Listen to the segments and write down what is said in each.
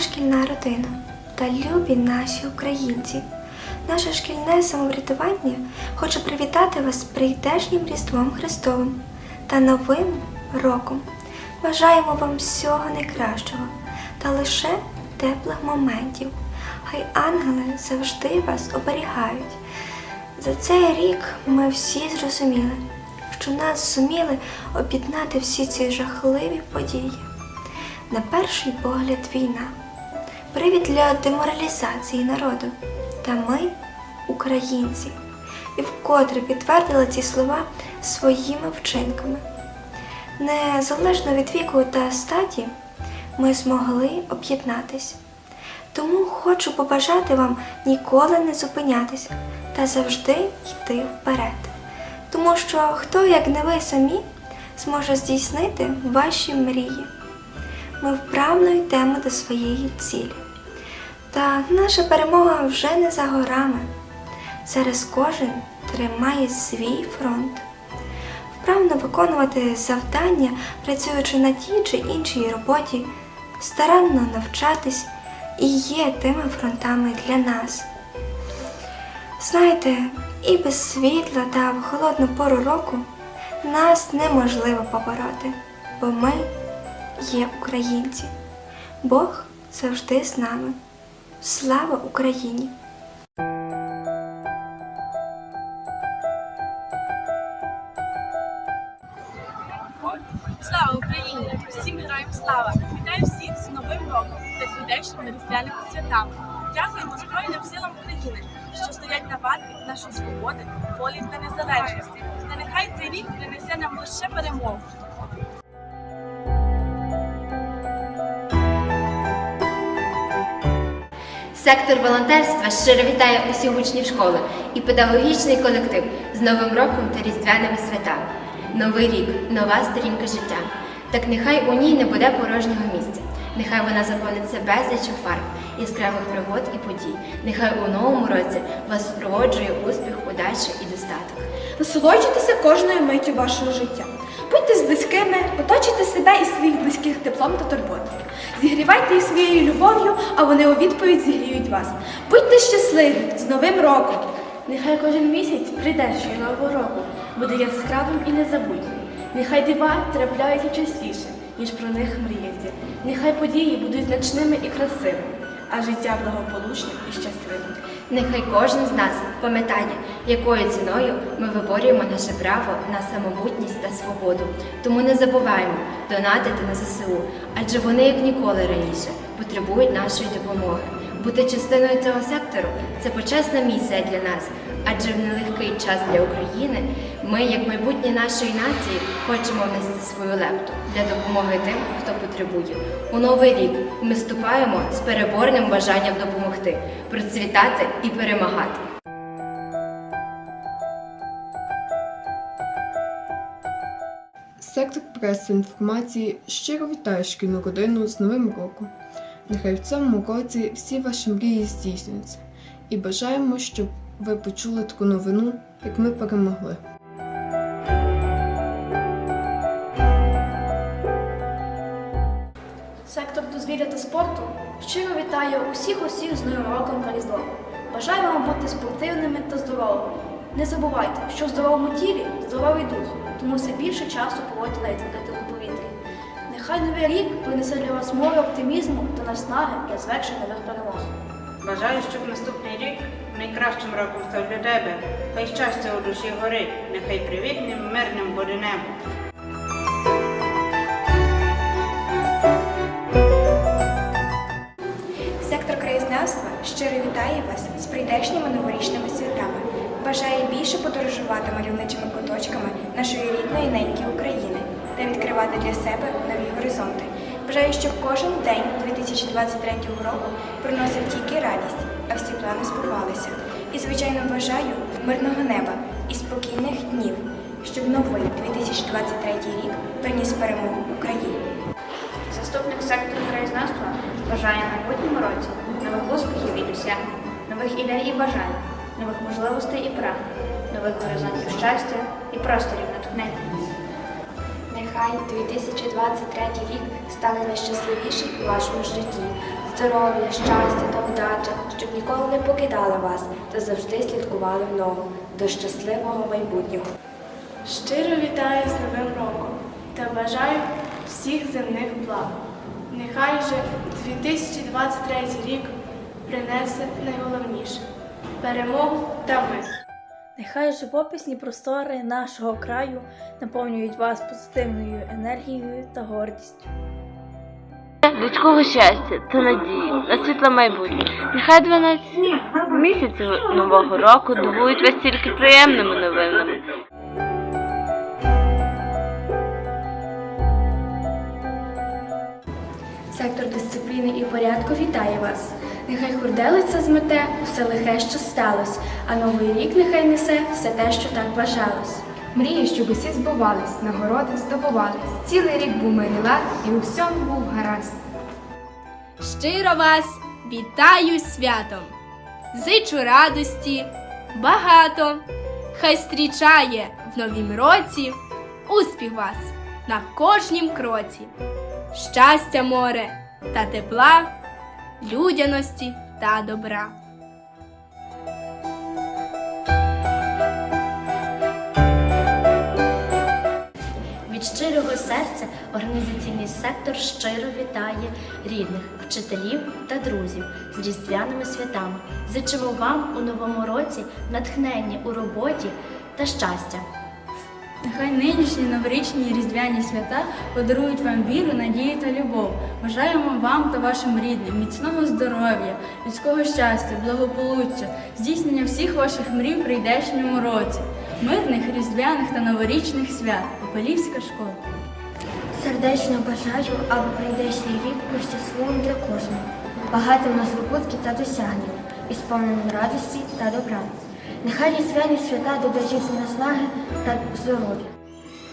Шкільна родина та любі наші українці. Наше шкільне самоврядування хоче привітати вас з прийдешнім Різдвом Христовим та Новим роком. Бажаємо вам всього найкращого та лише теплих моментів. Хай ангели завжди вас оберігають. За цей рік ми всі зрозуміли, що нас зуміли об'єднати всі ці жахливі події. На перший погляд війна, привід для деморалізації народу. Та ми, українці, і вкотре підтвердили ці слова своїми вчинками. Незалежно від віку та статі, ми змогли об'єднатись. Тому хочу побажати вам ніколи не зупинятись та завжди йти вперед. Тому що хто, як не ви самі, зможе здійснити ваші мрії. Ми вправно йдемо до своєї цілі. Та наша перемога вже не за горами. Зараз кожен тримає свій фронт. Вправно виконувати завдання, працюючи на тій чи іншій роботі, старанно навчатись і є тими фронтами для нас. Знаєте, і без світла та в холодну пору року нас неможливо побороти, бо ми є українці. Бог завжди з нами. Слава Україні! Слава Україні! Всім героям слава! Вітаю всіх з Новим роком та прийдешніми різдвяними святами. Дякуємо Збройним силам України, що стоять на варті нашої свободи, волі та незалежності. Та нехай цей рік принесе нам лише перемогу. Сектор волонтерства щиро вітає усіх учнів школи і педагогічний колектив з Новим роком та Різдвяними святами. Новий рік, нова сторінка життя. Так нехай у ній не буде порожнього місця. Нехай вона заповниться безліччю фарб, яскравих пригод і подій. Нехай у новому році вас супроводжує успіх, удача і достаток. Насолоджуйтеся кожною миттю вашого життя. Будьте з близькими, оточуйте себе і своїх близьких теплом та турботою. Зігрівайте їх своєю любов'ю, а вони у відповідь зігріють вас. Будьте щасливі з Новим роком! Нехай кожен місяць прийдешнього нового року буде яскравим і незабутнім. Нехай дива трапляються частіше, ніж про них мріяться. Нехай події будуть значними і красивими, а життя благополучним і щасливим. Нехай кожен з нас пам'ятає, якою ціною ми виборюємо наше право на самобутність та свободу. Тому не забуваємо донатити на ЗСУ, адже вони, як ніколи раніше, потребують нашої допомоги. Бути частиною цього сектору це почесна місія для нас, адже в нелегкий час для України ми, як майбутнє нашої нації, хочемо внести свою лепту для допомоги тим, хто потребує. У новий рік ми вступаємо з переборним бажанням допомогти, процвітати і перемагати. Сектор преси інформації щиро вітає шкільну родину з Новим роком. Нехай в цьому році всі ваші мрії здійснюються. І бажаємо, щоб ви почули таку новину, як ми перемогли. Сектор дозвілля та спорту щиро вітає усіх усіх з Новим роком та Різдвом. Бажаю вам бути спортивними та здоровими. Не забувайте, що в здоровому тілі здоровий дух, тому все більше часу проводьте на повітрі. Нехай новий рік принесе для вас море оптимізму та наснаги для звершення нових перемог. Бажаю, щоб наступний рік найкращим роком став для тебе. Хай щастя у душі горить, нехай привітним, мирним буде небо. Сектор краєзнавства щиро вітає вас з прийдешніми новорічними святами. Бажає більше подорожувати мальовничими куточками нашої рідної неньки України та відкривати для себе горизонти. Бажаю, щоб кожен день 2023 року приносив тільки радість, а всі плани збувалися. І, звичайно, бажаю мирного неба і спокійних днів, щоб новий 2023 рік приніс перемогу Україні. Заступник сектору краєзнавства бажає майбутньому році нових успіхів і досягнень, нових ідей і бажань, нових можливостей і прагнень, нових горизонтів щастя і просторів натхнення. Нехай 2023 рік стане найщасливіший у вашому житті. здоров'я, щастя та удача, щоб ніколи не покидали вас та завжди слідкували в ногу до щасливого майбутнього. Щиро вітаю з Новим роком та бажаю всіх земних благ. Нехай же 2023 рік принесе найголовніше перемогу та мир. Нехай живописні простори нашого краю наповнюють вас позитивною енергією та гордістю. людського щастя та надії на світле майбутнє. Нехай 12 місяців нового року дивують вас тільки приємними новинами. Дисципліни і порядку вітає вас. Нехай хурделиця змете все лихе, що сталося, а новий рік нехай несе все те, що так бажалось. Мрії, щоб усі збувались, нагороди здобувались. Цілий рік був мирний лад і у всьому був гаразд. Щиро вас вітаю святом, зичу радості, багато, хай зустрічає в новім році успіх вас на кожнім кроці, щастя море та тепла, людяності та добра. Від щирого серця організаційний сектор щиро вітає рідних, вчителів та друзів з різдвяними святами. Зичимо вам у новому році натхнення у роботі та щастя. Нехай нинішні новорічні і різдвяні свята подарують вам віру, надію та любов. Бажаємо вам та вашим рідним міцного здоров'я, людського щастя, благополуччя, здійснення всіх ваших мрій в прийдешньому році, мирних, різдвяних та новорічних свят. Опелівська школа. Сердечно бажаю, аби прийдешній рік був щасливим для кожного, багатим на здобутки та досягнення, і сповненим радості та добра. Нехай різдвяні свята додають наснаги та здоров'я.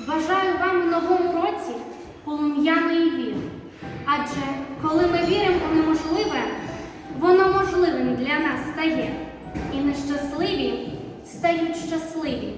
Бажаю вам у новому році полум'яної віри. Адже коли ми віримо у неможливе, воно можливим для нас стає. І нещасливі стають щасливі.